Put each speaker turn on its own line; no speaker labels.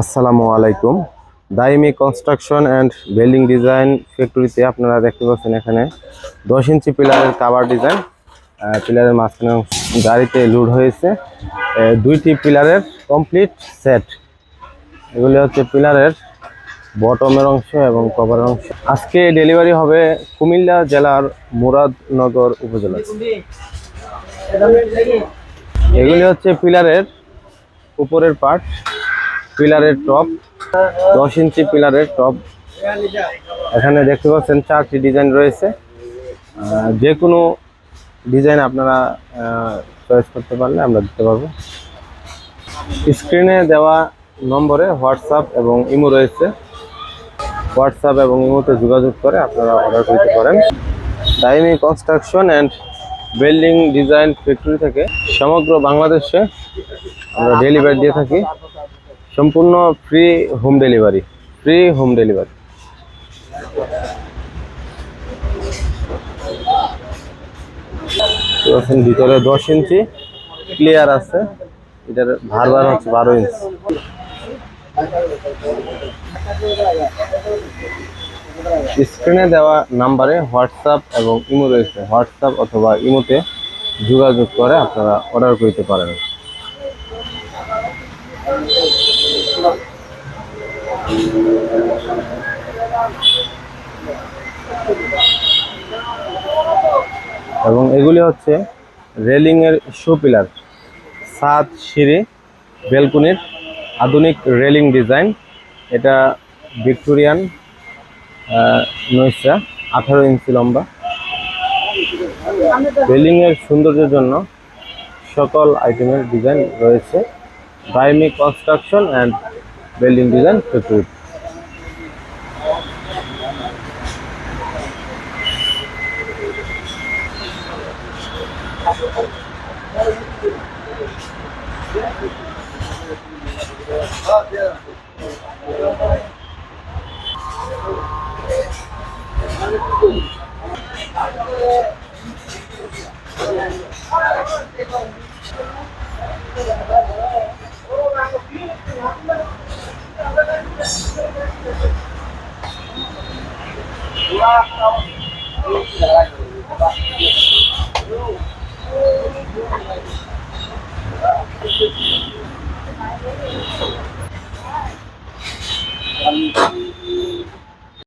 আসসালামু আলাইকুম। Daimi construction and building design ফ্যাক্টরিতে আপনারা দেখতে পাচ্ছেন এখানে দশ ইঞ্চি পিলারের কাভার ডিজাইন পিলারের মাঝখানে গাড়িতে লুড হয়েছে। দুইটি পিলারের কমপ্লিট সেট। এগুলি হচ্ছে পিলারের বটমের অংশ এবং কভারের অংশ। আজকে ডেলিভারি হবে কুমিল্লা জেলার মুরাদনগর উপজেলা। এগুলি হচ্ছে পিলারের উপরের পার্ট। পিলারের টপ, দশ ইঞ্চি পিলারের টপ। এখানে দেখতে পাচ্ছেন চারটি ডিজাইন রয়েছে। যে কোনো ডিজাইন আপনারা চয়েস করতে পারলে আমরা দিতে পারব। স্ক্রিনে দেওয়া নম্বরে হোয়াটসঅ্যাপ এবং ইমো রয়েছে। হোয়াটসঅ্যাপ এবং ইমোতে যোগাযোগ করে আপনারা অর্ডার করতে পারেন। Daimi construction and building design factory থেকে সমগ্র বাংলাদেশে আমরা ডেলিভারি দিয়ে থাকি। সম্পূর্ণ free home delivery free home delivery ভিতরে দশ ইঞ্চি ক্লিয়ার আছে। এটার ভার বার হচ্ছে বারো ইঞ্চি। স্ক্রিনে দেওয়া নাম্বারে হোয়াটসঅ্যাপ এবং ইমো রয়েছে। হোয়াটসঅ্যাপ অথবা ইমোতে যোগাযোগ করে আপনারা অর্ডার করতে পারেন। এবং এগুলি হচ্ছে রেলিং এর শো পিলার সাত সিঁড়ি, বেলকুনির আধুনিক রেলিং ডিজাইন। এটা ভিক্টোরিয়ান নৈশা আঠারো ইঞ্চি লম্বা। রেলিং এর সৌন্দর্যের জন্য সকল আইটেমের ডিজাইন রয়েছে। বাইমি construction and building design factory Lá, tá